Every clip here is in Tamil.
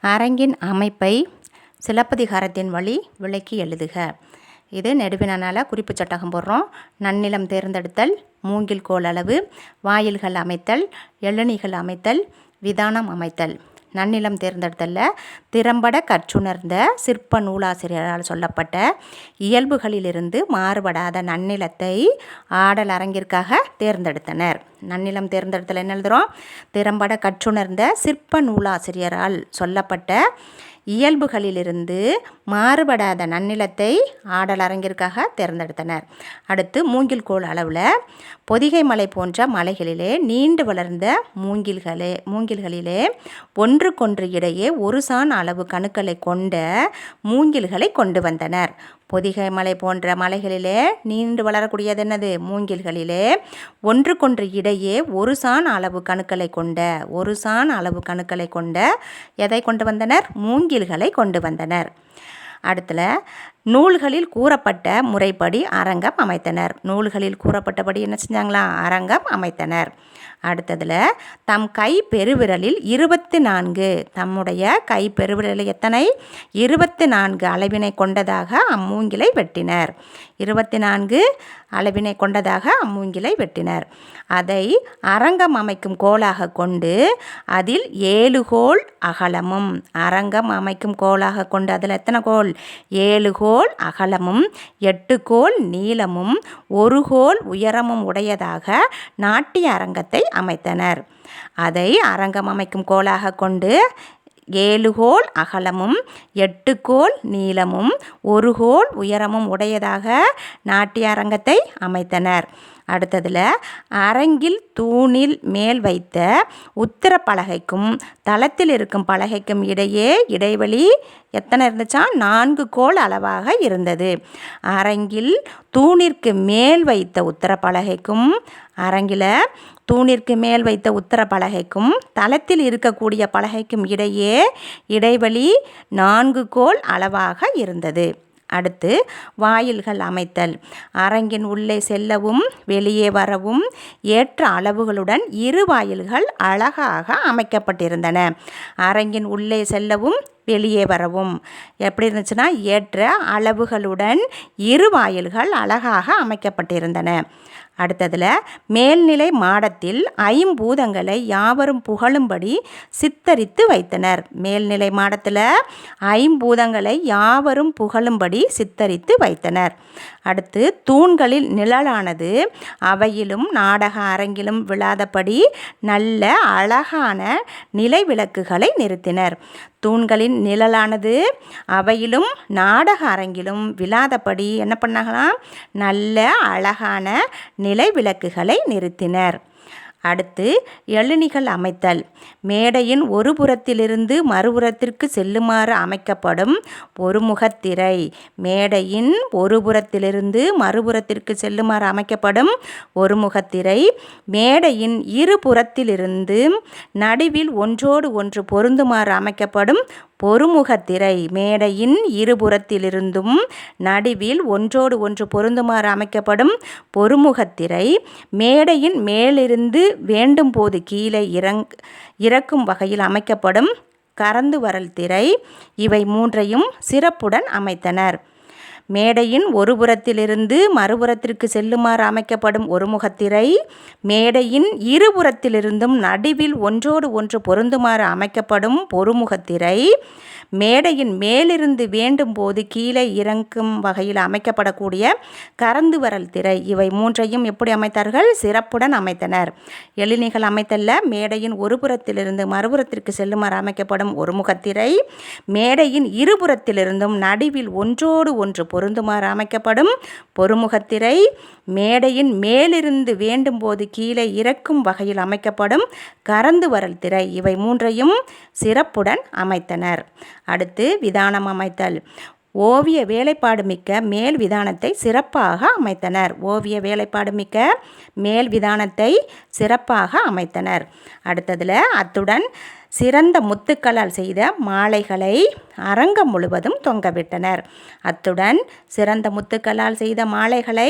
அரங்கின் அமைப்பை சிலப்பதிகாரத்தின் வழி விளக்கி எழுதுக. இது நெடுவினால் குறிப்பு சட்டகம் போடுறோம். நன்னிலம் தேர்ந்தெடுத்தல் மூங்கில் கோல் அளவு வாயில்கள் அமைத்தல் எழுநிகள் அமைத்தல் விதானம் அமைத்தல். நன்னிலம் தேர்ந்தெடுத்தலில் திறம்பட கற்றுணர்ந்த சிற்ப நூலாசிரியரால் சொல்லப்பட்ட இயல்புகளிலிருந்து மாறுபடாத நன்னிலத்தை ஆடல் அரங்கிற்காக தேர்ந்தெடுத்தனர். நன்னிலம் தேர்ந்தெடுத்தல் என்ன எழுதுகிறோம் திறம்பட கற்றுணர்ந்த சிற்ப நூலாசிரியரால் சொல்லப்பட்ட இயல்புகளிலிருந்து மாறுபடாத நன்னிலத்தை ஆடல் அரங்கிற்காக தேர்ந்தெடுத்தனர். அடுத்து மூங்கில் கோள் அளவில் பொதிகை மலை போன்ற மலைகளிலே நீண்டு வளர்ந்த மூங்கில்களே மூங்கில்களிலே ஒன்றுக்கொன்று இடையே ஒரு சான் அளவு கணுக்களை கொண்ட மூங்கில்களை கொண்டு வந்தனர். பொதிகை மலை போன்ற மலைகளிலே நீண்டு வளரக்கூடியது என்னது மூங்கில்களிலே. ஒன்றுக்கொன்று இடையே ஒரு சான் அளவு கணுக்களை கொண்ட ஒரு சான் அளவு கணுக்களை கொண்ட எதை கொண்டு வந்தனர்? மூங்கில்களை கொண்டு வந்தனர். அடுத்தில் நூல்களில் கூறப்பட்ட முறைப்படி அரங்கம் அமைத்தனர். நூல்களில் கூறப்பட்டபடி என்ன செஞ்சாங்களா? அரங்கம் அமைத்தனர். அடுத்ததில் தம் கை பெருவிரலில் இருபத்தி நான்கு தம்முடைய கை பெருவிரலில் எத்தனை? இருபத்தி நான்கு அளவினை கொண்டதாக அம்மூங்கிலை வெட்டினர். இருபத்தி நான்கு அளவினை கொண்டதாக அம்மூங்கிலை வெட்டினர். அதை அரங்கம் அமைக்கும் கோலாக கொண்டு அதில் ஏழு கோல் அகலமும். அரங்கம் அமைக்கும் கோலாக கொண்டு அதில் எத்தனை கோல்? ஏழு கோல் கோல் அகலமும் எட்டு கோல் நீளமும் ஒரு கோல் உயரமும் உடையதாக நாட்டிய அரங்கத்தை அமைத்தனர். அதை அரங்கம் அமைக்கும் கோலாக கொண்டு ஏழு கோல் அகலமும் எட்டு கோல் நீளமும் ஒரு கோல் உயரமும் உடையதாக நாட்டிய அரங்கத்தை அமைத்தனர். அடுத்ததில் அரங்கில் தூணில் மேல் வைத்த உத்தர பலகைக்கும் தளத்தில் இருக்கும் பலகைக்கும் இடையே இடைவெளி எத்தனை இருந்துச்சா? நான்கு கோல் அளவாக இருந்தது. அரங்கில் தூணிற்கு மேல் வைத்த உத்தர பலகைக்கும் அரங்கில் தூணிற்கு மேல் வைத்த உத்தர பலகைக்கும் தளத்தில் இருக்கக்கூடிய பலகைக்கும் இடையே இடைவெளி நான்கு கோல் அளவாக இருந்தது. அடுத்து வாயில்கள் அமைத்தல். அரங்கின் உள்ளே செல்லவும் வெளியே வரவும் ஏற்ற அளவுகளுடன் இரு வாயில்கள் அழகாக அமைக்கப்பட்டிருந்தன. அரங்கின் உள்ளே செல்லவும் வெளியே வரவும். எப்படி இருந்துச்சுன்னா ஏற்ற அளவுகளுடன் இரு வாயில்கள் அழகாக அமைக்கப்பட்டிருந்தன. அடுத்ததில் மேல்நிலை மாடத்தில் ஐம்பூதங்களை யாவரும் புகழும்படி சித்தரித்து வைத்தனர். மேல்நிலை மாடத்தில் ஐம்பூதங்களை யாவரும் புகழும்படி சித்தரித்து வைத்தனர். அடுத்து தூண்களில் நிழலானது அவையிலும் நாடக அரங்கிலும் விழாதபடி நல்ல அழகான நிலை விளக்குகளை நிறுத்தினர். தூண்களின் நிழலானது அவையிலும் நாடக அரங்கிலும் விழாதபடி என்ன பண்ணாங்களாம்? நல்ல அழகான நிலை விளக்குகளை நிறுத்தினர். அடுத்து எழுநிகள் அமைத்தல். மேடையின் ஒரு புறத்திலிருந்து மறுபுறத்திற்கு செல்லுமாறு அமைக்கப்படும் ஒருமுகத்திரை மேடையின் ஒரு புறத்திலிருந்து மறுபுறத்திற்கு செல்லுமாறு அமைக்கப்படும் ஒருமுகத்திரை மேடையின் இரு புறத்திலிருந்து நடுவில் ஒன்றோடு ஒன்று பொருந்துமாறு அமைக்கப்படும் பொறுமுகத்திரை மேடையின் இருபுறத்திலிருந்தும் நடுவில் ஒன்றோடு ஒன்று பொருந்துமாறு அமைக்கப்படும் பொறுமுகத்திரை மேடையின் மேலிருந்து வேண்டும் போது கீழே இறங் இறக்கும் வகையில் அமைக்கப்படும் கறந்து வரல் திரை இவை மூன்றையும் சிறப்புடன் அமைத்தனர். மேடையின் ஒரு புறத்திலிருந்து மறுபுறத்திற்கு செல்லுமாறு அமைக்கப்படும் ஒரு முகத்திரை மேடையின் இருபுறத்திலிருந்தும் நடுவில் ஒன்றோடு ஒன்று பொருந்துமாறு அமைக்கப்படும் பொறுமுகத்திரை மேடையின் மேலிருந்து வேண்டும் போது கீழே இறங்கும் வகையில் அமைக்கப்படக்கூடிய கறந்து வரல் திரை. இவை மூன்றையும் எப்படி அமைத்தார்கள்? சிறப்புடன் அமைத்தனர். எழினிகள் அமைத்தல்ல. மேடையின் ஒரு புறத்திலிருந்து மறுபுறத்திற்கு செல்லுமாறு அமைக்கப்படும் ஒரு முகத்திரை மேடையின் இருபுறத்திலிருந்தும் நடுவில் ஒன்றோடு ஒன்று பொருந்துமாறு அமைக்கப்படும் பொறுமுகத்திரை மேடையின் மேலிருந்து வேண்டும் போது கீழே இறக்கும் வகையில் அமைக்கப்படும். கறந்து வரல் திரை இவை மூன்றையும் சிறப்புடன் அமைத்தனர். அடுத்து விதானம் அமைத்தல். ஓவிய வேலைப்பாடு மிக்க மேல் விதானத்தை சிறப்பாக அமைத்தனர். ஓவிய வேலைப்பாடு மிக்க மேல் விதானத்தை சிறப்பாக அமைத்தனர். அடுத்ததில் அத்துடன் சிறந்த முத்துக்களால் செய்த மாலைகளை அரங்கம் முழுவதும் தொங்கவிட்டனர். அத்துடன் சிறந்த முத்துக்களால் செய்த மாலைகளை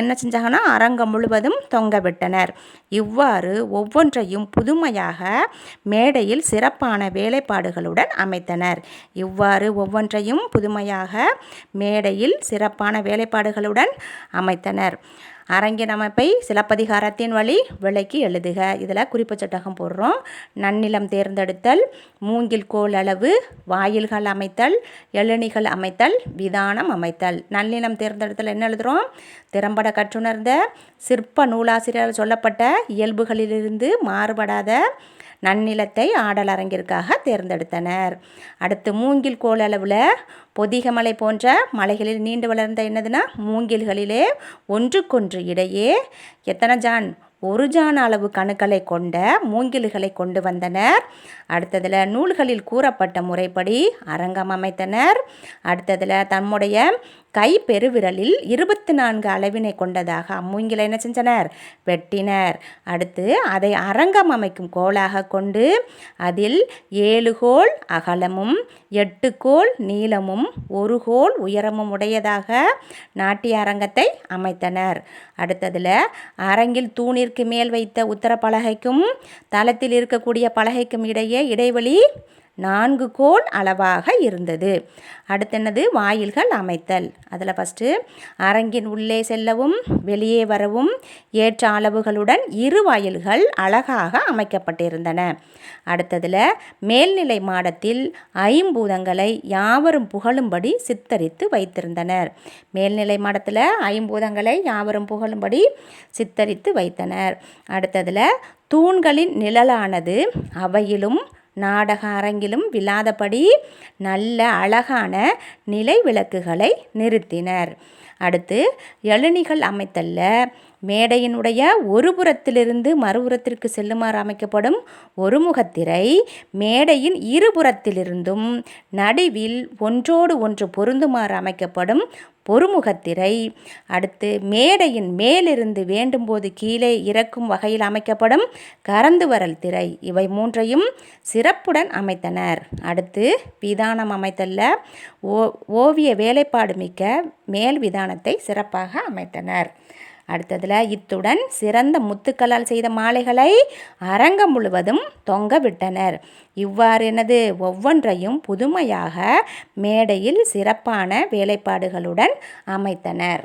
என்ன செஞ்சாங்கன்னா அரங்கம் முழுவதும் தொங்கவிட்டனர். இவ்வாறு ஒவ்வொன்றையும் புதுமையாக மேடையில் சிறப்பான வேலைப்பாடுகளுடன் அமைத்தனர். இவ்வாறு ஒவ்வொன்றையும் புதுமையாக மேடையில் சிறப்பான வேலைப்பாடுகளுடன் அமைத்தனர். அரங்கினமைப்பை சிலப்பதிகாரத்தின் வழி விளக்கி எழுதுக. இதில் குறிப்பு சட்டகம் போடுறோம். நன்னிலம் தேர்ந்தெடுத்தல் மூங்கில் கோல் அளவு வாயில்கள் அமைத்தல் எழுநிகள் அமைத்தல் விதானம் அமைத்தல். நன்னிலம் தேர்ந்தெடுத்தல் என்ன எழுதுகிறோம் திறம்பட கற்றுணர்ந்த சிற்ப நூலாசிரியர் சொல்லப்பட்ட இயல்புகளிலிருந்து மாறுபடாத நன்னிலத்தை ஆடலரங்கிற்காக தேர்ந்தெடுத்தனர். அடுத்து மூங்கில் கோல் அளவில் பொதிகமலை போன்ற மலைகளில் நீண்டு வளர்ந்த என்னதுன்னா மூங்கில்களிலே ஒன்றுக்கொன்று இடையே எத்தனை ஜான்? ஒரு ஜான் அளவு கணுக்களை கொண்ட மூங்கில்களை கொண்டு வந்தனர். அடுத்ததில் நூல்களில் கூறப்பட்ட முறைப்படி அரங்கம் அமைத்தனர். அடுத்ததில் தம்முடைய கை பெருவிரலில் இருபத்தி நான்கு அளவினை கொண்டதாக அம்மூங்கில என்ன செஞ்சனர்? வெட்டினர். அடுத்து அதை அரங்கம் அமைக்கும் கோலாக கொண்டு அதில் ஏழு கோல் அகலமும் எட்டு கோல் நீளமும் ஒரு கோல் உயரமும் உடையதாக நாட்டிய அரங்கத்தை அமைத்தனர். அடுத்ததில் அரங்கில் தூணிற்கு மேல் வைத்த உத்தர பலகைக்கும் தளத்தில் இருக்கக்கூடிய பலகைக்கும் இடையே இடைவெளி நான்கு கோல் அளவாக இருந்தது. அடுத்து என்னது? வாயில்கள் அமைத்தல். அதில் ஃபஸ்ட்டு அரங்கின் உள்ளே செல்லவும் வெளியே வரவும் ஏற்ற அளவுகளுடன் இரு வாயில்கள் அழகாக அமைக்கப்பட்டிருந்தன. அடுத்ததில் மேல்நிலை மாடத்தில் ஐம்பூதங்களை யாவரும் புகழும்படி சித்தரித்து வைத்திருந்தனர். மேல்நிலை மாடத்தில் ஐம்பூதங்களை யாவரும் புகழும்படி சித்தரித்து வைத்தனர். அடுத்ததில் தூண்களின் நிழலானது அவையிலும் நாடக அரங்கிலும் விழாதபடி நல்ல அழகான நிலை விளக்குகளை நிறுத்தினர். அடுத்து எழுநிகள் அமைத்தல்ல. மேடையினுடைய ஒரு புறத்திலிருந்து மறுபுறத்திற்கு செல்லுமாறு அமைக்கப்படும் ஒரு முகத்திரை மேடையின் இருபுறத்திலிருந்தும் நடுவில் ஒன்றோடு ஒன்று பொருந்துமாறு அமைக்கப்படும் பொறுமுகத்திரை. அடுத்து மேடையின் மேலிருந்து வேண்டும்போது கீழே இறக்கும் வகையில் அமைக்கப்படும் கறந்து வரல் திரை. இவை மூன்றையும் சிறப்புடன் அமைத்தனர். அடுத்து விதானம் அமைத்தல்ல ஓ ஓவிய வேலைப்பாடு மிக்க மேல் விதானத்தை சிறப்பாக அமைத்தனர். அடுத்ததில் இத்துடன் சிறந்த முத்துக்களால் செய்த மாலைகளை அரங்கம் முழுவதும் தொங்க விட்டனர். இவ்வாறு எனது ஒவ்வொன்றையும் புதுமையாக மேடையில் சிறப்பான வேலைப்பாடுகளுடன் அமைத்தனர்.